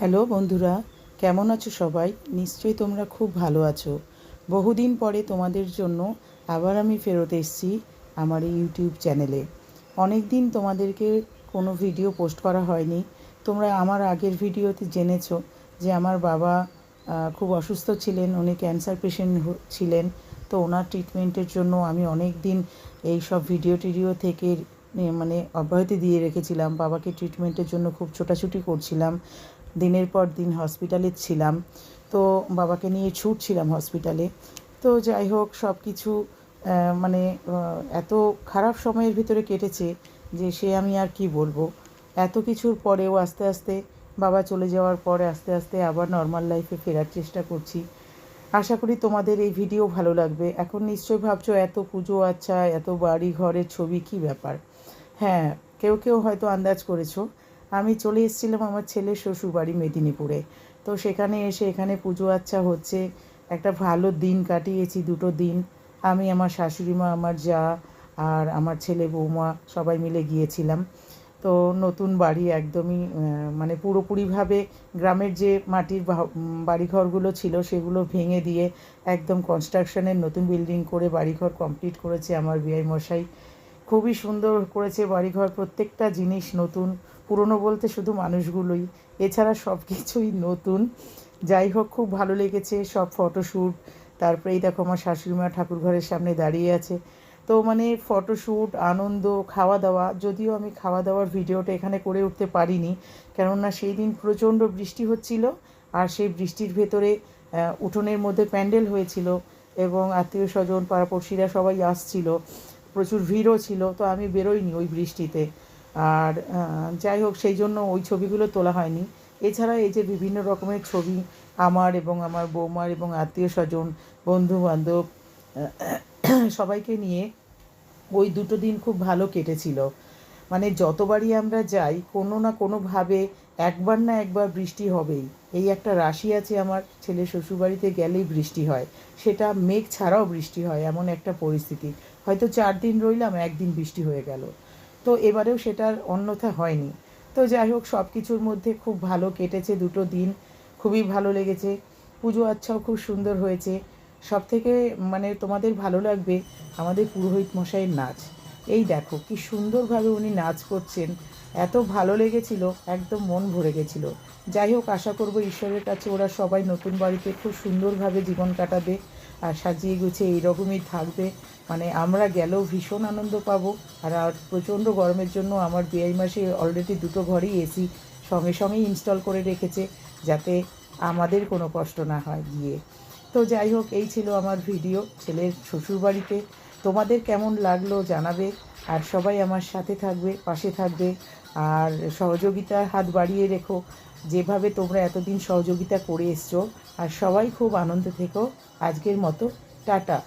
Hello বন্ধুরা, কেমন আছো সবাই? নিশ্চয়ই তোমরা খুব ভালো আছো। বহুদিন পরে তোমাদের জন্য আবার আমি ফেরত এসেছি আমার এই ইউটিউব চ্যানেলে। অনেক দিন তোমাদেরকে কোনো ভিডিও পোস্ট করা হয়নি। তোমরা আমার আগের ভিডিওতে জেনেছো যে আমার বাবা খুব অসুস্থ ছিলেন, উনি ক্যান্সার পেশেন্ট ছিলেন। তো ওনার ট্রিটমেন্টের জন্য আমি অনেক দিন এই সব ভিডিও টিডিও থেকে মানে অব্যাহতি দিয়ে রেখেছিলাম। বাবাকে ট্রিটমেন্টের জন্য খুব ছোটাছুটি করছিলাম। দিনের পর দিন হসপিটালে ছিলাম। তো বাবাকে নিয়ে ছুটছিলাম হসপিটালে তো যাই হোক সব কিছু মানে এত খারাপ সময়ের ভিতরে কেটেছে যে সে আমি আর কি বলব। এত কিছুর পরেও আস্তে আস্তে বাবা চলে যাওয়ার পরে আস্তে আস্তে আবার নর্মাল লাইফে ফেরার চেষ্টা করছি। আশা করি তোমাদের এই ভিডিও ভালো লাগবে। এখন নিশ্চয়ই ভাবছ, এত পুজো আচ্ছা এত বাড়ি ঘরের ছবি, কি ব্যাপার? হ্যাঁ কেউ কেউ হয়তো আন্দাজ করেছ। আমি চলে এসেছিলাম আমার ছেলের শ্বশুর বাড়ি মেদিনীপুরে। তো সেখানে এসে এখানে পুজো আচ্ছা হচ্ছে, একটা ভালো দিন কাটিয়েছি দুটো দিন। আমি, আমার শাশুড়ি মা, আমার যা আর আমার ছেলে বৌমা সবাই মিলে গিয়েছিলাম। তো নতুন বাড়ি একদমই মানে পুরোপুরিভাবে গ্রামের যে মাটির বাড়িঘরগুলো ছিল সেগুলো ভেঙে দিয়ে একদম কনস্ট্রাকশনের নতুন বিল্ডিং করে বাড়িঘর কমপ্লিট করেছে আমার বিআই মশাই। খুবই সুন্দর করেছে বাড়িঘর, প্রত্যেকটা জিনিস নতুন। পুরনো বলতে শুধু মানুষগুলোই। এছাড়া সব কিছুই নতুন। যাই হোক, খুব ভালো লেগেছে সব ফটোশ্যুট তারপরেই দেখো আমার শাশুড়িমা ঠাকুর ঘরের সামনে দাঁড়িয়ে আছে। তো মানে ফটোশ্যুট আনন্দ খাওয়া দাওয়া যদিও আমি খাওয়া দাওয়ার ভিডিওটা এখানে করে উঠতে পারিনি। কেননা সেই দিন প্রচণ্ড বৃষ্টি হচ্ছিল আর সেই বৃষ্টির ভেতরে উঠোনের মধ্যে প্যান্ডেল হয়েছিল এবং আত্মীয় স্বজন পাড়াপড়শিরা সবাই আসছিল। প্রচুর ভিড়ও ছিল, তো আমি বেরোইনি ওই বৃষ্টিতে। আর যাই হোক, সেই জন্য ওই ছবিগুলো তোলা হয়নি। এছাড়া এই যে বিভিন্ন রকমের ছবি, আমার এবং আমার বৌমার এবং আত্মীয় স্বজন বন্ধু বান্ধব সবাইকে নিয়ে ওই দুটো দিন খুব ভালো কেটেছিল। মানে যতবারই আমরা যাই, কোনো না কোনোভাবে একবার না একবার বৃষ্টি হবেই। এই একটা রাশি আছে আমার, ছেলে শ্বশুরবাড়িতে গেলেই বৃষ্টি হয়। সেটা মেঘ ছাড়াও বৃষ্টি হয়, এমন একটা পরিস্থিতি। হয়তো চার দিন রইলাম, একদিন বৃষ্টি হয়ে গেল। তো এবারেও সেটার অন্যথা হয়নি। তো যাই হোক সব কিছুর মধ্যে খুব ভালো কেটেছে দুটো দিন। খুবই ভালো লেগেছে। পুজো আচ্ছাও খুব সুন্দর হয়েছে। সব থেকে মানে তোমাদের ভালো লাগবে আমাদের পুরোহিত মশাইয়ের নাচ। এই দেখো, কি সুন্দরভাবে উনি নাচ করছেন। এত ভালো লেগেছিল, একদম মন ভরে গেছিল। যাই হোক, আশা করব ঈশ্বরের কাছে ওরা সবাই নতুন বাড়িতে খুব সুন্দরভাবে জীবন কাটাবে আর সাজিয়ে গুছিয়ে এইরকমই থাকবে। মানে আমরা গেলেও ভীষণ আনন্দ পাবো। আর প্রচণ্ড গরমের জন্য আমার বিআই মাসে অলরেডি দুটো ঘরেই এসি সঙ্গে সঙ্গেই ইনস্টল করে রেখেছে যাতে আমাদের কোনো কষ্ট না হয় গিয়ে। তো যাই হোক, এই ছিল আমার ভিডিও ছেলের শ্বশুরবাড়িতে। তোমাদের কেমন লাগল জানাবে, আর সবাই আমার সাথে থাকবে, পাশে থাকবে, আর সহযোগিতার হাত বাড়িয়ে রেখো। যেভাবে তোমরা এতদিন সহযোগিতা করে এসছো, আর সবাই খুব আনন্দ থেকো। আজকের মতো, টাটা।